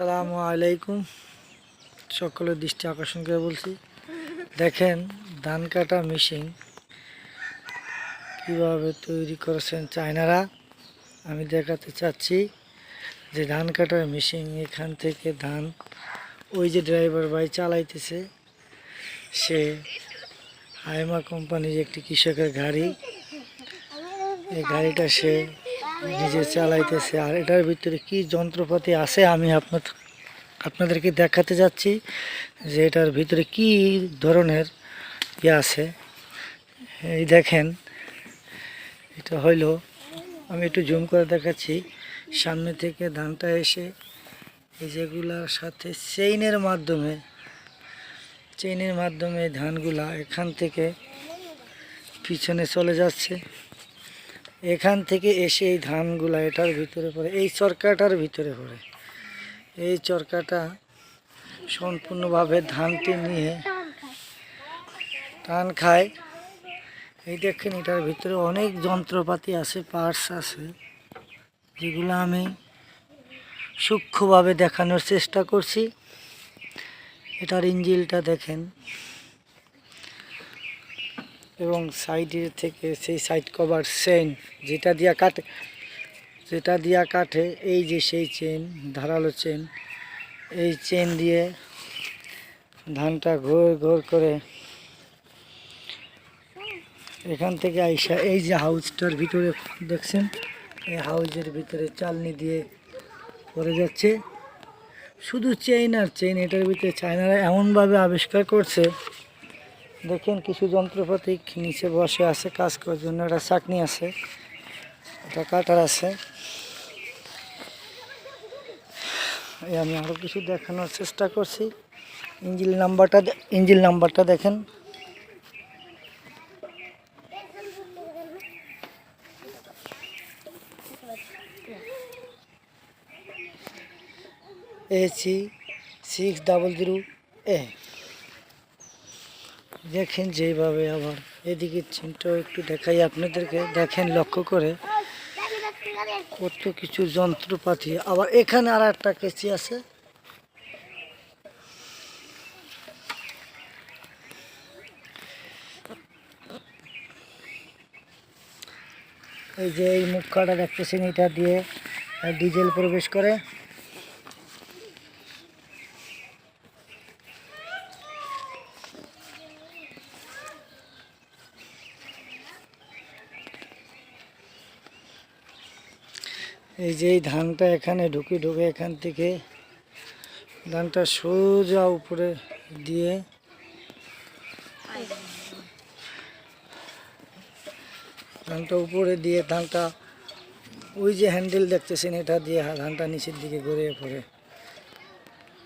আসসালামু আলাইকুম। সকলের দৃষ্টি আকর্ষণ করে বলছি। দেখেন, ধান কাটা মেশিন কীভাবে তৈরি করেছেন চায়নারা। আমি দেখাতে চাচ্ছি যে ধান কাটার মেশিন, এখান থেকে ধান ওই যে ড্রাইভার ভাই চালাইতেছে, সে হাইমা কোম্পানির একটি কৃষকের গাড়ি। এই গাড়িটা সে নিজে চালাইতেছে। আর এটার ভিতরে কি যন্ত্রপাতি আছে আমি আপনার আপনাদেরকে দেখাতে যাচ্ছি যে এটার ভিতরে কি ধরনের ইয়ে আছে। এই দেখেন, এটা হইল, আমি একটু জুম করে দেখাচ্ছি। সামনে থেকে ধানটা এসে এই যেগুলার সাথে চেইনের মাধ্যমে চেইনের মাধ্যমে ধানগুলা এখান থেকে পিছনে চলে যাচ্ছে। এখান থেকে এসে এই ধানগুলা এটার ভিতরে পড়ে, এই চরকাটার ভিতরে পড়ে। এই চরকাটা সম্পূর্ণভাবে ধানটি নিয়ে টান খায়। এই দেখেন এটার ভিতরে অনেক যন্ত্রপাতি আছে পার্টস আছে, যেগুলো আমি সূক্ষ্মভাবে দেখানোর চেষ্টা করছি। এটার ইঞ্জিলটা দেখেন। এবং সাইডের থেকে সেই সাইড কভার চেন যেটা দিয়া কাটে, যেটা দিয়া কাটে, এই যে সেই চেন ধারালো চেন এই চেন দিয়ে ধানটা ঘোর ঘোর করে এখান থেকে আইসা এই যে হাউসটার ভিতরে, দেখছেন? এই হাউসের ভিতরে চালনি দিয়ে পড়ে যাচ্ছে। শুধু চেইন আর চেইন এটার ভিতরে চায়নারা এমনভাবে আবিষ্কার করছে দেখেন কিছু যন্ত্রপাতি নিচে বসে আছে, কাজ করার জন্য। একটা চাকনি আছে, একটা কাটার আছে। এই আমি আরও কিছু দেখানোর চেষ্টা করছি। ইঞ্জিল নাম্বারটা ইঞ্জিল নাম্বারটা দেখেন। AC six double zero A. দেখেন যেভাবে আবার এদিকে চিনটাও একটু দেখাই, আপনাদেরকে দেখেন লক্ষ্য করে কত কিছু যন্ত্রপাতি। আবার এখানে আর একটা কেচি আছে। এই যে এই মুখটা দেখতেছেন, এটা দিয়ে ডিজেল প্রবেশ করে। এই যে ধানটা এখানে ঢুকে ঢুকে এখান থেকে ধানটা সোজা উপরে দিয়ে ধানটা উপরে দিয়ে ধানটা ওই যে হ্যান্ডেল দেখতেছেন, এটা দিয়ে ধানটা নিচের দিকে গড়িয়ে পড়ে।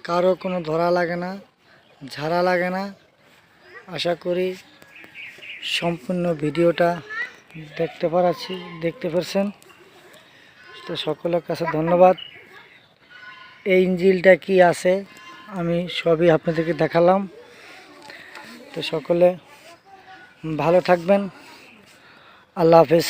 কারও কোনো ধরা লাগে না, ঝাড়া লাগে না। আশা করি সম্পূর্ণ ভিডিওটা দেখতে পারাচ্ছি, দেখতে পারছেন? তো সকলের কাছে ধন্যবাদ। এই ইঞ্জিলটা কি আছে, আমি সবই আপনাদেরকে দেখালাম। তো সকলে ভালো থাকবেন। আল্লাহ হাফেজ।